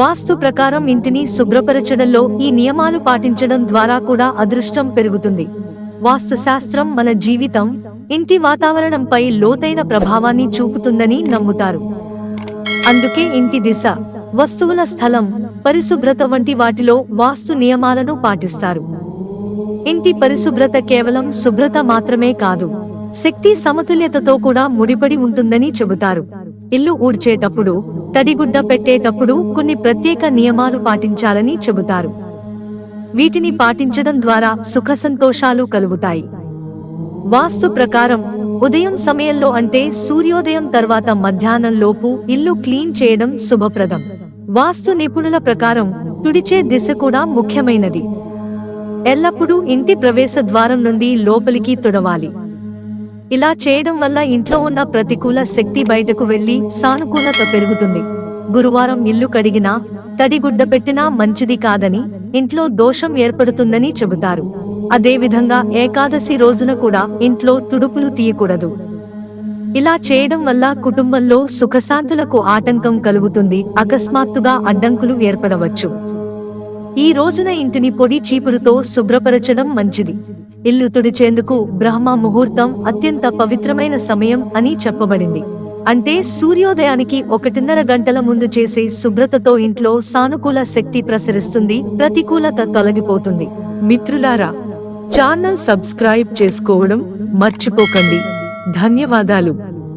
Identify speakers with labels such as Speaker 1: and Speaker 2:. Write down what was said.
Speaker 1: వాస్తు ప్రకారం ఇంటిని శుభ్రపరచడంలో ఈ నియమాలు పాటించడం ద్వారా కూడా అదృష్టం పెరుగుతుంది. వాస్తు శాస్త్రం మన జీవితం ఇంటి వాతావరణంపై లోతైన ప్రభావాన్ని చూపుతుందని నమ్ముతారు. అందుకే ఇంటి దిశ వస్తువుల స్థలం పరిశుభ్రత వంటి వాటిలో వాస్తు నియమాలను పాటిస్తారు. ఇంటి పరిశుభ్రత కేవలం శుభ్రత మాత్రమే కాదు శక్తి సమతుల్యతతో కూడా ముడిపడి ఉంటుందని చెబుతారు. ఇల్లు ఊడ్చేటప్పుడు తడిగుడ్డ పెట్టేటప్పుడు కొన్ని ప్రత్యేక నియమాలు పాటించాలని చెబుతారు. వీటిని పాటించడం ద్వారా సుఖ సంతోషాలు కలుగుతాయి. వాస్తు ప్రకారం ఉదయం సమయంలో అంటే సూర్యోదయం తర్వాత మధ్యాహ్నం లోపు ఇల్లు క్లీన్ చేయడం శుభప్రదం. వాస్తు నిపుణుల ప్రకారం తుడిచే దిశ కూడా ముఖ్యమైనది. ఎల్లప్పుడూ ఇంటి ప్రవేశ ద్వారం నుండి లోపలికి తుడవాలి. ఇలా చేయడం వల్ల ఇంట్లో ఉన్న ప్రతికూల శక్తి బయటకు వెళ్ళి సానుకూలత పెరుగుతుంది. గురువారం ఇల్లు కడిగినా తడిగుడ్డ పెట్టినా మంచిది కాదని ఇంట్లో దోషం ఏర్పడుతుందని చెబుతారు. అదేవిధంగా ఏకాదశి రోజున కూడా ఇంట్లో తుడుపులు తీయకూడదు. ఇలా చేయడం వల్ల కుటుంబంలో సుఖశాంతులకు ఆటంకం కలుగుతుంది అకస్మాత్తుగా అడ్డంకులు ఏర్పడవచ్చు. ఈ రోజున ఇంటిని పొడి చీపురుతో శుభ్రపరచడం మంచిది. ఇల్లు తుడిచేందుకు బ్రహ్మ ముహూర్తం అత్యంత పవిత్రమైన సమయం అని చెప్పబడింది. అంటే సూర్యోదయానికి ఒకటిన్నర గంటల ముందు చేసే శుభ్రతతో ఇంట్లో సానుకూల శక్తి ప్రసరిస్తుంది ప్రతికూలత తొలగిపోతుంది. మిత్రులారా ఛానల్ సబ్స్క్రైబ్ చేసుకోవడం మర్చిపోకండి. ధన్యవాదాలు.